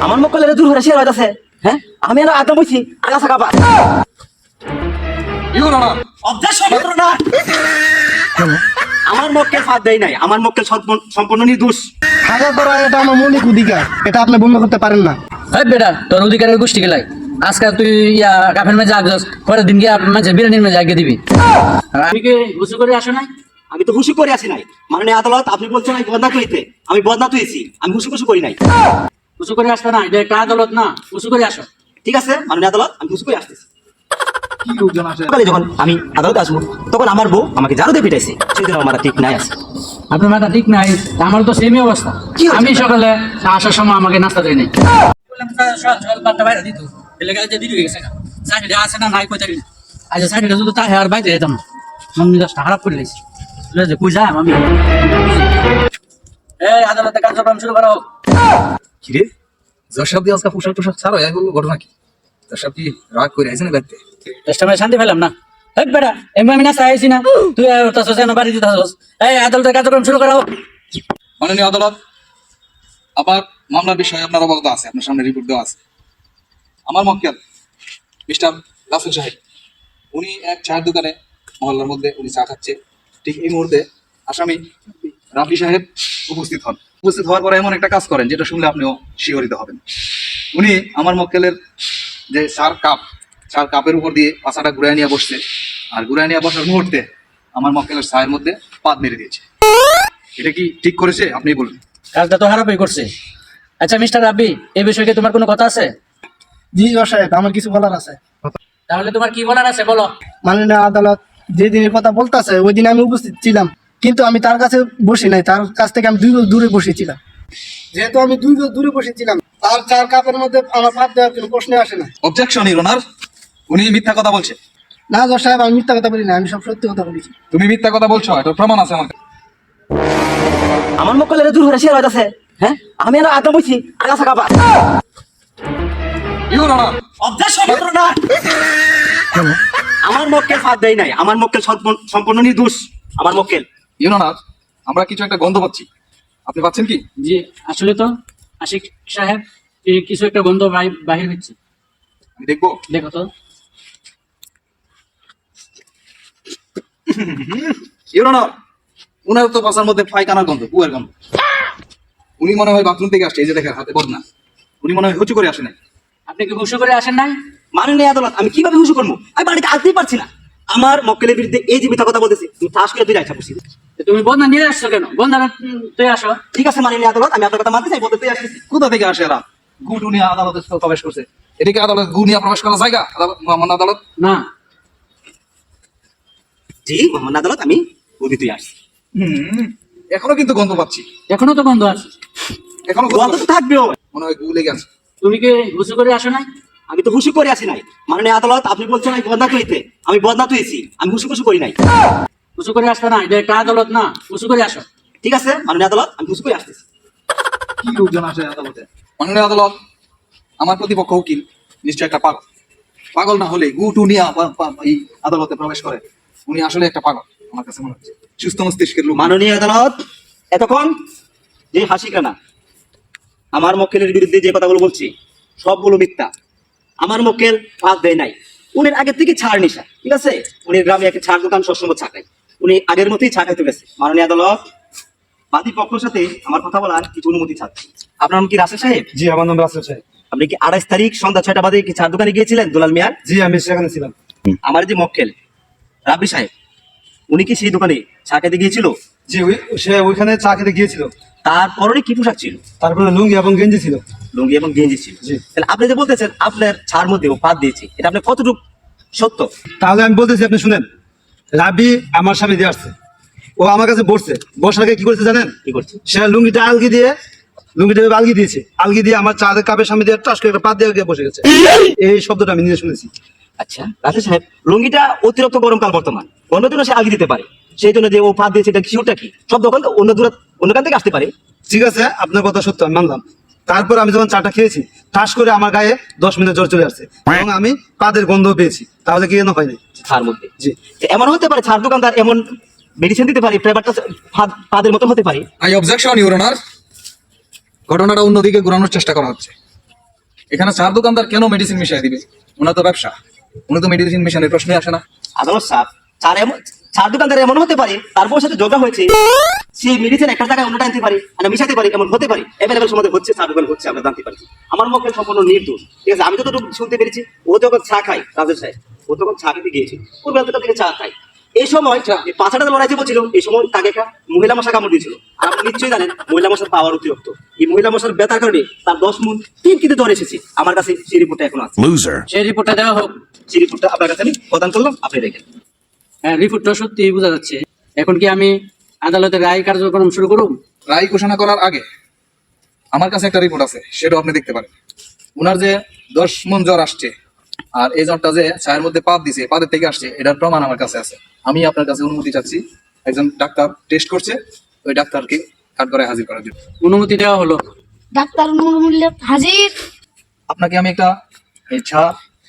আমার মক্কলের দূর হয়ে শেয়ার হইতাছে। হ্যাঁ? আমি আর আদম বইছি আগা সাকা পা ইউর অনার অবজেকশন করো না। আমার মক্কেল ফাঁদ দেয় নাই আমার মক্কেল সম্পূর্ণ- নির্দোষ। হাজার করা এটা আমার মৌলিক অধিকার এটা আপনি বন্ধ করতে পারেন না। এই বেটা তোর অধিকারের গোষ্ঠী গেলাই। আজকে তুই ইয়া কাফের আগছস পরের দিন গিয়ে মাঝে বিরিয়ানির মেজে আগে দিবি। আমি কি গুছু করে আসো নাই? আমি তো হুশি করে আসি নাই। মাননীয় আদালত আপনি বলছেন আমি বদনাত হইতে আমি বদনাত হয়েছি আমি হুশি খুশি করি নাই। গুছু করে আসতে না এটা একটা আদালত না গুছু করে আসো। ঠিক আছে? মাননীয় আদালত আমি হুশি করে আসতেছি। কি লোকজন আসে? সকালে যখন আমি আদালতে আসব তখন আমার বউ আমাকে জারু দিয়ে পিটাইছে। সেদিন আমার মাথা ঠিক নাই আছে। আপনার মাথা ঠিক নাই আমার তো সেমই অবস্থা। আমি সকালে আসার সময় আমাকে নাস্তা আর বাইরে যেতাম মন মেজাজটা খারাপ করে কই আমি? এই আদালতে কার্যক্রম শুরু করো। কিরে? জশাব দিয়ে আজকে পোশাক টোশাক ছাড়ো? ঘটনা কি? জশাব কি রাগ করে না বাড়িতে? করে শান্তি পেলাম না। এই বেটা এমনি আমি নাস্তা আইছি না। তুই তো বাড়ি দিতে এই আদালতের কার্যক্রম শুরু মাননীয় আদালত আবার মামলার বিষয়ে আপনার অবগত আছে আপনার সামনে রিপোর্ট দেওয়া আছে। আমার মক্কেল মিস্টার রাসেল সাহেব উনি এক চায়ের দোকানে মহল্লার মধ্যে উনি চা খাচ্ছে। ঠিক এই মুহূর্তে আসামি রাফি সাহেব উপস্থিত হন। উপস্থিত হওয়ার পরে এমন একটা কাজ করেন যেটা শুনলে আপনিও শিহরিত হবেন। উনি আমার মক্কেলের যে চার কাপ চার কাপের উপর দিয়ে পাশাটা ঘুরায় নিয়ে বসছে। আর ঘুরায় নিয়ে বসার মুহূর্তে আমার মক্কেলের চায়ের মধ্যে পাত মেরে দিয়েছে। এটা কি ঠিক করেছে? আপনি বলুন। কাজটা তো খারাপই করছে। আচ্ছা মিস্টার রাব্বি এই বিষয়ে তোমার কোনো কথা আছে? জি সাহেব আমার কিছু বলার আছে। তাহলে তোমার কি বলার আছে বলো। মাননীয় আদালত যেদিনের কথা বলতেছে ওই দিন আমি উপস্থিত ছিলাম। কিন্তু আমি তার কাছে বসি নাই তার কাছ থেকে আমি দুই গজ দূরে বসেছিলাম। যেহেতু আমি দুই গজ দূরে বসেছিলাম তার চার কাপের মধ্যে আমার পাত দেওয়ার কোনো প্রশ্ন আসে না। অবজেকশন ইউর অনার উনি মিথ্যা কথা বলছে। না জজ সাহেব আমি মিথ্যা কথা বলি না আমি সব সত্যি কথা বলেছি। তুমি মিথ্যা কথা বলছো এটা প্রমাণ আছে আমার। আমার মক্কলের দূর হয়ে শেয়ার হইতাছে। হ্যাঁ? আমি আর আদম বইছি আগা সাকা পা ইউর অনার অবজেকশন করো না আমার মক্কেল ফাঁদ দেয় নাই আমার মক্কেল সম্পূর্ণ- সম্পূর্ণ নির্দোষ আমার মক্কেল। ইউর আমরা কিছু একটা গন্ধ পাচ্ছি। আপনি পাচ্ছেন কি? জি আসলে তো আশিক সাহেব কিছু একটা গন্ধ বাহির হচ্ছে। আমি দেখব। দেখো তো। উনার তো বাসার মধ্যে পায়খানার গন্ধ গন্ধ। উনি মনে হয় বাথরুম থেকে আসছে এই যে দেখেন হাতে বদনা উনি মনে হয় হুচু করে আসে নাই। আপনি কি গুসু করে আসেন নাই? মাননীয় আদালত আমি কীভাবে হুশু করব? আমি বাড়িতে আসতেই পারছি না। আমার মক্কেলের বিরুদ্ধে এই যে মিথ্যা কথা বলতেছি তুমি ঠাস করে দুই রাখা বসি তুমি বন্ধা নিয়ে আসছো কেন? বন্ধা তুই আসো। ঠিক আছে মাননীয় আদালত আমি আপনার কথা মানতে চাই বলতে তুই আসতেছি কোথা থেকে আসে এরা? গুড উনি আদালতে প্রবেশ করছে। এদিকে আদালত গু নিয়ে প্রবেশ করার জায়গা? মহামান্য আদালত? না। জি মোহাম্মদ আদালত আমি বলি তুই আসছি এখনও কিন্তু গন্ধ পাচ্ছি। এখনও তো গন্ধ আছে। এখনও গন্ধ তো। থাকবেও। মনে হয় গু লেগে আছে। তুমি কি গুসু করে আসো নাই? আমি তো হুশি করে আসি নাই। মাননীয় আদালত আপনি বলছেন আমি বদনাত হইতে। আমি বদনা হয়েছি আমি হুশি খুশি করি নাই। গুসু করে আসতে না এটা একটা আদালত না গুসু করে আসো। ঠিক আছে? মাননীয় আদালত আমি হুশি করে আসতেছি। কি লোকজন আসে আদালতে? মাননীয় আদালত আমার প্রতিপক্ষ উকিল নিশ্চয় একটা পাগল। পাগল না হলে গু টু নিয়ে এই আদালতে প্রবেশ করে। উনি আসলে একটা পাগল আমার কাছে মনে হচ্ছে। সুস্থ মস্তিষ্কের লোক। মাননীয় আদালত এতক্ষণ যে হাসি কানা আমার মক্কেলের বিরুদ্ধে যে কথাগুলো বলছি সবগুলো মিথ্যা। আমার মক্কেল ফাঁদ দেয় নাই। উনি আগের থেকে ছাড় নিশা ঠিক আছে? উনি গ্রামে একটা ছাড় দোকান সবসময় ছাকায় উনি আগের মতোই ছাকাইতে গেছে। মাননীয় আদালত বাদী পক্ষের সাথে আমার কথা বলার কিছু অনুমতি চাচ্ছি আপনার নাম কি রাসেল সাহেব? জি আমার নাম রাসেল সাহেব। আপনি কি আড়াইশ তারিখ সন্ধ্যা ছয়টা বাদে কি চার দোকানে গিয়েছিলেন দুলাল মিয়ার? জি আমি সেখানে ছিলাম। আমার যে মক্কেল রাবি সাহেব উনি কি সেই দোকানে চা খেতে গিয়েছিল? জি ওই সে ওইখানে চা খেতে গিয়েছিল। তার পরনে কি পোশাক ছিল? তারপরে লুঙ্গি এবং গেঞ্জি ছিল। লুঙ্গি এবং গেঞ্জি ছিল। জি। তাহলে আপনি যে বলতেছেন আপনার ছাড় মধ্যে ও পাত দিয়েছে এটা আপনি কতটুকু সত্য? তাহলে আমি বলতেছি আপনি শুনেন। রাবি আমার সামনে দিয়ে আসছে ও আমার কাছে বসছে। বসার আগে কি করছে জানেন? কি করছে? সে লুঙ্গিটা আলগি দিয়ে লুঙ্গিটা আলগি দিয়েছে। আলগি দিয়ে আমার চাঁদের কাপের সামনে দিয়ে টাস করে একটা পাত দিয়ে বসে গেছে। এই শব্দটা আমি নিজে শুনেছি। আচ্ছা রাজা সাহেব লুঙ্গিটা অতিরিক্ত গরমকাল বর্তমান। অন্য দিনও সে আগে দিতে পারে। সেই জন্য যে ও পাত দিয়েছে এটা শিওরটা কি? সব দোকান অন্য দূর অন্য কান থেকে আসতে পারে। ঠিক আছে আপনার কথা সত্য আমি মানলাম। তারপর আমি যখন চাটা খেয়েছি টাস করে আমার গায়ে দশ মিনিট জ্বর চলে আসছে। এবং আমি পাদের গন্ধ পেয়েছি। তাহলে কি এনে হয়নি? ছাড় মধ্যে জি। এমন হতে পারে ছাড় দোকানদার এমন মেডিসিন দিতে পারে ফ্লেভারটা পাদের মতন হতে পারে। আই অবজেকশন ইউর অনার ঘটনাটা অন্যদিকে ঘোরানোর চেষ্টা করা হচ্ছে। এখানে চার দোকানদার কেন মেডিসিন মিশিয়ে দিবে? ওনার তো ব্যবসা। উনি তো মেডিসিন মিশানোর প্রশ্নই আসে না। আদালত সাহেব চার এমন চার দোকানদার এমন হতে পারে তারপর সাথে যোগা হয়েছে। সেই মেডিসিন একটা জায়গায় অন্যটা আনতে পারি আর মিশাতে পারি এমন হতে পারে। অ্যাভেলেবল সময় হচ্ছে চার দোকান হচ্ছে আমরা জানতে পারছি। আমার মক্কেল সম্পূর্ণ নির্দোষ। ঠিক আছে আমি যতটুকু শুনতে পেরেছি ও যখন চা খাই রাজের সাহেব ও তখন চা খেতে গিয়েছিল ওর বেলা থেকে চা খাই এই সময় এই লড়াই যে বলছিল এই সময় তাকে একটা মহিলা মশা কামড় দিয়েছিল। আর আপনি নিশ্চয়ই জানেন মহিলা মশার পাওয়ার অতিরিক্ত। এই মহিলা মশার ব্যথার কারণে তার দশ মন তিন কিন্তু জ্বর এসেছে। আমার কাছে সেই রিপোর্টটা এখন আছে। Loser. সেই রিপোর্টটা দেওয়া হোক। সেই রিপোর্টটা আপনার কাছে আমি প্রদান করলাম আপনি দেখেন। হ্যাঁ রিপোর্টটা সত্যি বোঝা যাচ্ছে। এখন কি আমি আদালতের রায় কার্যক্রম শুরু করুন রায় ঘোষণা করার আগে আমার কাছে একটা রিপোর্ট আছে সেটাও আপনি দেখতে পারেন। ওনার যে দশ মন জ্বর আসছে আর এই জ্বরটা যে চায়ের মধ্যে পাত দিছে পাদের থেকে আসছে এটার প্রমাণ আমার কাছে আছে। আমি আপনার কাছে অনুমতি চাচ্ছি একজন ডাক্তার টেস্ট করছে ওই ডাক্তারকে কাঠগড়ায় হাজির করার জন্য। অনুমতি দেওয়া হলো। ডাক্তার মূল্য হাজির। আপনাকে আমি একটা এই চা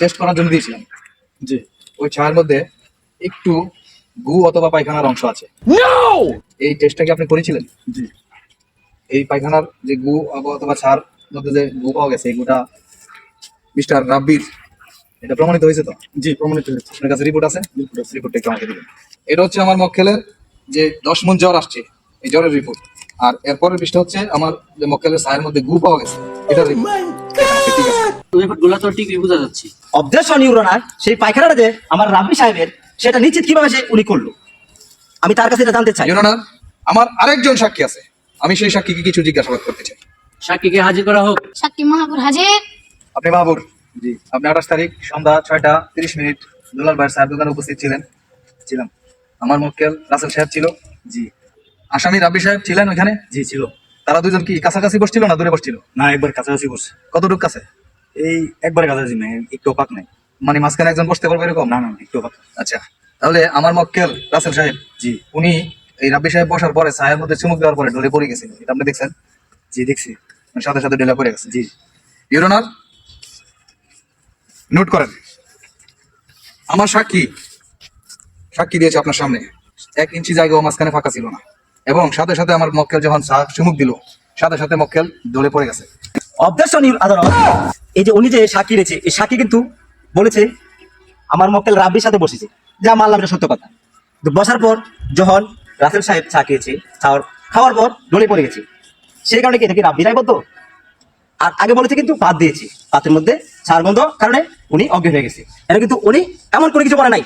টেস্ট করার জন্য দিয়েছিলাম। জি। ওই চায়ের মধ্যে একটু গু অথবা পায়খানার অংশ আছে। এই টেস্টটা কি আপনি করেছিলেন? জি। এই পায়খানার যে গু অথবা ছাড় মধ্যে যে গু পাওয়া গেছে এই গুটা মিস্টার রাব্বির এটা প্রমাণিত হয়েছে তো? জি প্রমাণিত হয়েছে। আপনার কাছে রিপোর্ট আছে? রিপোর্টটা একটু আমাকে দিবেন। এটা হচ্ছে আমার মক্কেলের যে দশ মন জ্বর আসছে এই জ্বরের রিপোর্ট আর এরপরের পৃষ্ঠা হচ্ছে আমার যে মক্কেলের সায়ের মধ্যে গু পাওয়া গেছে এটা রিপোর্ট ঠিক আছে। রিপোর্টগুলো তো ঠিকই বোঝা যাচ্ছে। অবজেকশন ইউরোনার সেই পায়খানাটা যে আমার রাব্বি সাহেবের সেটা নিশ্চিত কীভাবে সে উনি করল? আমি তার কাছে এটা জানতে চাই। Honor, আমার আরেকজন সাক্ষী আছে। আমি সেই সাক্ষীকে কিছু জিজ্ঞাসাবাদ করতে চাই। সাক্ষীকে হাজির করা হোক। সাক্ষী মহাপুর হাজির। আপনি বাবুর জি আপনি আঠাশ তারিখ সন্ধ্যা ছয়টা তিরিশ মিনিট দুলাল ভাইয়ের সাহেব দোকানে উপস্থিত ছিলেন। ছিলাম। আমার মক্কেল রাসেল সাহেব ছিল। জি। আসামি রাবি সাহেব ছিলেন ওইখানে? জি ছিল। তারা দুজন কি কাছাকাছি বসছিল না দূরে বসছিল? না একবার কাছাকাছি বসছে। কতটুক কাছে? এই একবার কাছাকাছি নেই একটু পাক নাই। মানে মাঝখানে একজন বসতে পারবে এরকম? না না একটু আচ্ছা তাহলে আমার মক্কেল রাসেল সাহেব জি। উনি এই রাব্বি সাহেব বসার পরে সাহেবের মধ্যে চুমুক দেওয়ার পরে ঢলে পড়ে গেছিল এটা আপনি দেখছেন? জি দেখছি। মানে সাথে সাথে ঢেলে পড়ে গেছে। জি। ইউরোনার নোট করেন। আমার সাক্ষী সাক্ষী দিয়েছে আপনার সামনে। এক ইঞ্চি জায়গাও মাঝখানে ফাঁকা ছিল না। এবং সাথে সাথে আমার মক্কেল যখন চুমুক দিল সাথে সাথে মক্কেল দৌড়ে পড়ে গেছে। অবজেকশন আদালত এই যে উনি যে সাক্ষী রয়েছে এই সাক্ষী কিন্তু বলেছে, আমার মক্কেল রাব্বির সাথে বসেছে। যা মানলাম এটা সত্য কথা। বসার পর যখন রাসেল সাহেব চা খেয়েছে, খাওয়ার পর ডলে পড়ে গেছে। সেই কারণে কি এটা কি রাব্বি বলতো? আর আগে বলেছে কিন্তু পাত দিয়েছি। পাতের মধ্যে বন্ধ কারণে উনি অজ্ঞ হয়ে গেছে। এটা কিন্তু উনি এমন করে কিছু করে নাই।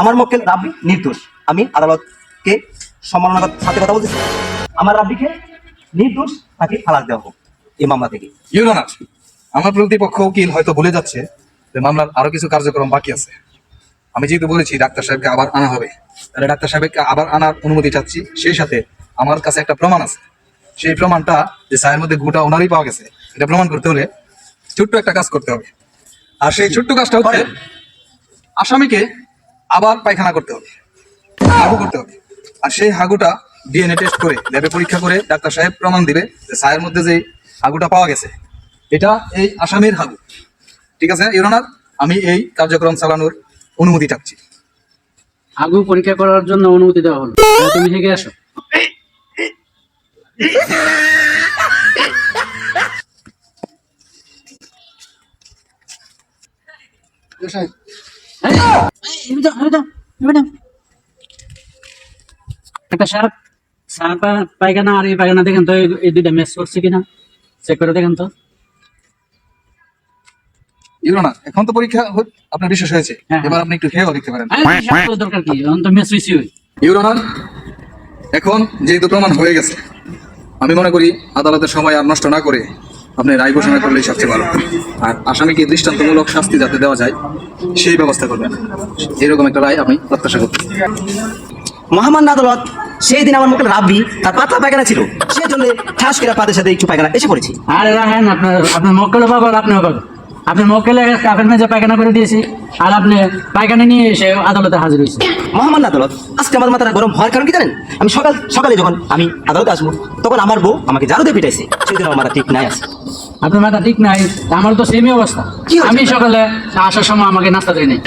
আমার মক্কেল রাব্বি নির্দোষ। আমি আদালতকে সম্মাননার সাথে কথা বলতেছি। আমার রাব্বিকে নির্দোষ তাকে খালাস দেওয়া হোক এই মামলা থেকে। আমার প্রতিপক্ষ উকিল হয়তো ভুলে যাচ্ছে। যে মামলার আরও কিছু কার্যক্রম বাকি আছে। আমি যেহেতু বলেছি ডাক্তার সাহেবকে আবার আনা হবে। তাহলে ডাক্তার সাহেবকে আবার আনার অনুমতি চাচ্ছি। সেই সাথে আমার কাছে একটা প্রমাণ আছে। সেই প্রমাণটা যে সায়ের মধ্যে গুটা ওনারই পাওয়া গেছে এটা প্রমাণ করতে হলে ছোট্ট একটা কাজ করতে হবে। আর সেই ছোট্ট কাজটা হচ্ছে আসামিকে আবার পায়খানা করতে হবে। হাগু করতে হবে। আর সেই হাগুটা ডিএনএ টেস্ট করে ল্যাবে পরীক্ষা করে ডাক্তার সাহেব প্রমাণ দিবে যে সায়ের মধ্যে যে হাগুটা পাওয়া গেছে এটা এই আসামির হাগু। ঠিক আছে ইউরোনার আমি এই কার্যক্রম চালানোর অনুমতি চাচ্ছি। আগু পরীক্ষা করার জন্য অনুমতি দেওয়া হলো। তুমি থেকে আসো। একটা সার সার পায়খানা আর এই পায়খানা দেখেন তো, এই- দুইটা ম্যাচ করছে কিনা? চেক করে দেখেন তো। এখন তো পরীক্ষা আপনার বিশেষ হয়েছে। হ্যাঁ। এবার আপনি একটু খেয়েও দেখতে পারেন। দরকার কি? এখন তো ম্যাচ যেহেতু প্রমাণ হয়ে গেছে আমি মনে করি আদালতের সময় আর নষ্ট না করে আপনি রায় ঘোষণা করলেই সবচেয়ে ভালো। আর আসামিকে দৃষ্টান্তমূলক শাস্তি যাতে দেওয়া যায় সেই ব্যবস্থা করবেন। এরকম একটা রায় আমি প্রত্যাশা করছি। মহামান্য আদালত সেই দিন আমার মুখে রাব্বি তার পাতলা পায়খানা ছিল। সেই জন্য ঠাস করে পাতের সাথে একটু পায়খানা এসে পড়েছি। আরে রাখেন আপনার আপনার মক্কেলও পাবো আর আপনিও পাবেন আপনি মক্কেলে কাপের মেজে পায়খানা করে দিয়েছি আর আপনি পায়খানা নিয়ে এসে আদালতে হাজির হয়েছে মহামান্য আদালত আজকে আমার মাথাটা গরম হওয়ার কারণ কি জানেন? আমি সকাল সকালে যখন আমি আদালতে আসব তখন আমার বউ আমাকে জারু দিয়ে পিটাইছে। সেই জন্য আমার মাথা ঠিক নাই আছে। আপনার মাথা ঠিক নাই আমার তো সেমই অবস্থা। আমি সকালে আসার সময় আমাকে নাস্তা দেয়নি।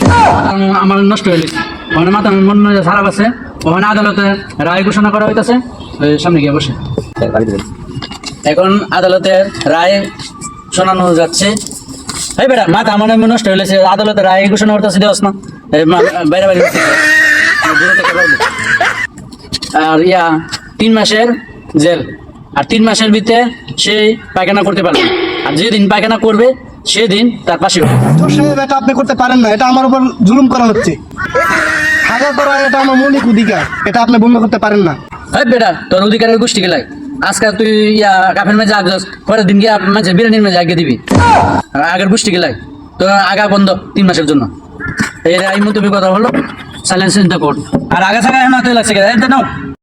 আমার- আমার নষ্ট হয়ে গেছে। ওখানে মাথা মন খারাপ আছে। ওখানে আদালতে রায় ঘোষণা করা হইতেছে। সামনে গিয়ে বসে এখন আদালতে রায় শোনানো যাচ্ছে। এই বেটা মাথা আমার এমন নষ্ট হয়েছে আদালতের রায় ঘোষণা করতেছে দেওয়াস না। বাইরে বাইরে। আর ইয়া তিন মাসের জেল। আর তিন মাসের ভিতরে সে পায়খানা করতে পারবে। আর যেদিন পায়খানা করবে সেদিন তার পাশে জজ সাহেব এটা আপনি করতে পারেন না এটা আমার উপর জুলুম করা হচ্ছে। হাগা করা এটা আমার মৌলিক অধিকার এটা আপনি বন্ধ করতে পারেন না। এই বেটা তোর অধিকারের গোষ্ঠী গেলাই আজকাল তুই ইয়া কাফের মেজে আগ পরের দিন গিয়ে মাঝে বিরিয়ানির মেজে আগে দিবি। আগের বুঝতে গেলাই, তোর আগা বন্ধ তিন মাসের জন্য। এই মতো কথা হলো সাইলেন্স কর আর আগা থাকা এখন তুই লাগছে কেন নাও।